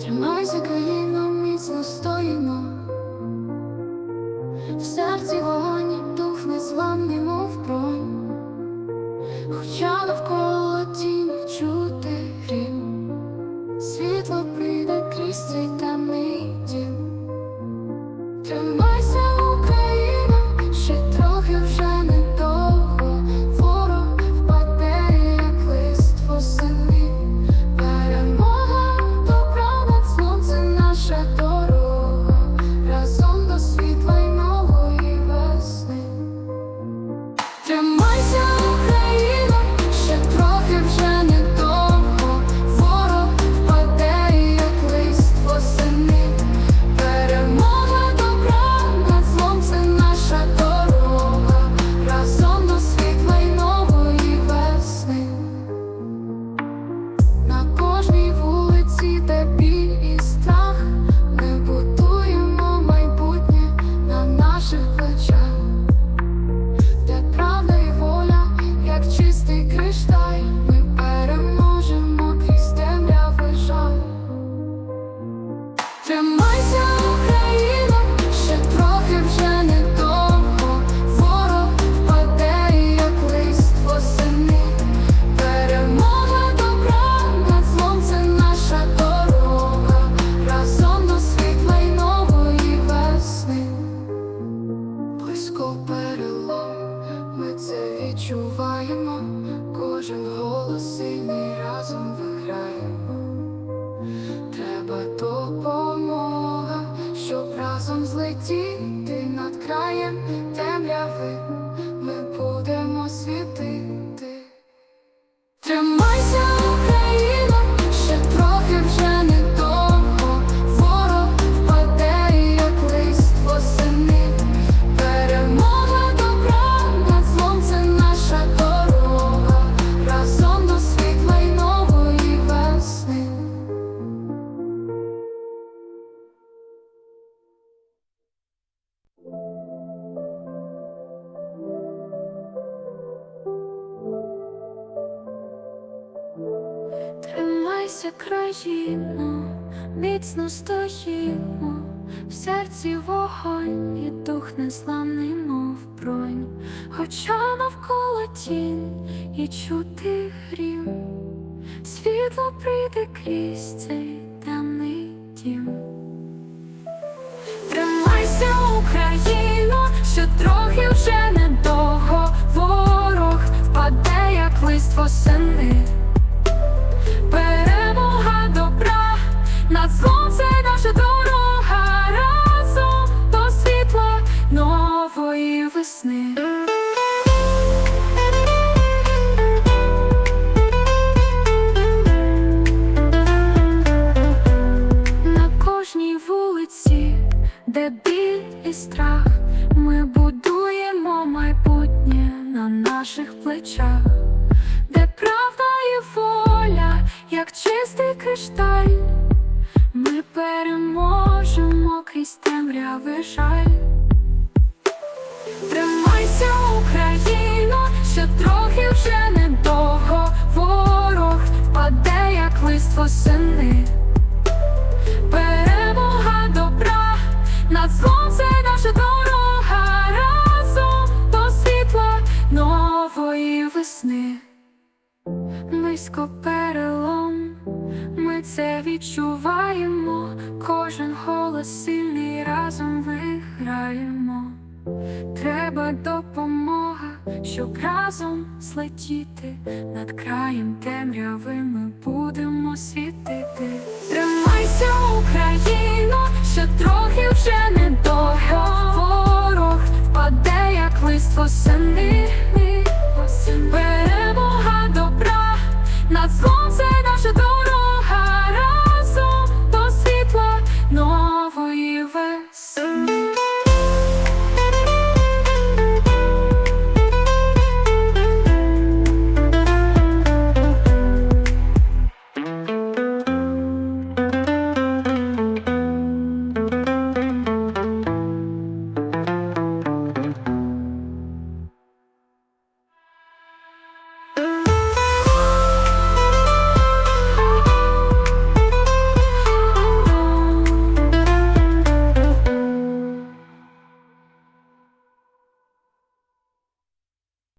Тримайся, країно, міцно стоїмо. В серці вогонь, дух незламний, мов бронь. Хоча навколо тіні чути грім, світло прийде крізь цей темний Тримайся, країно, міцно стоїмо, в серці вогонь і дух незламний, мов бронь, хоча навколо тінь і чути грім, світло прийде крізь цей темний дім. Тримайся, Україно, ще трохи вже недовго ворог впаде, як лист восени. Добра над злом це наша дорога разом до світла нової весни. На кожній вулиці, де біль і страх, ми будуємо майбутнє на наших плечах, де правда і воля, як чистий кришталь, крізь темряви жаль. Тримайся, Україно, ще трохи вже недовго ворог впаде, як лист восени. Перемога добра над злом це наша дорога разом до світла нової весни. Ми це відчуваємо, кожен голос сильний разом виграємо. Треба допомога, щоб разом злетіти над краєм темряви ми будемо світити. Тримайся, Україно, ще трохи вже недовго.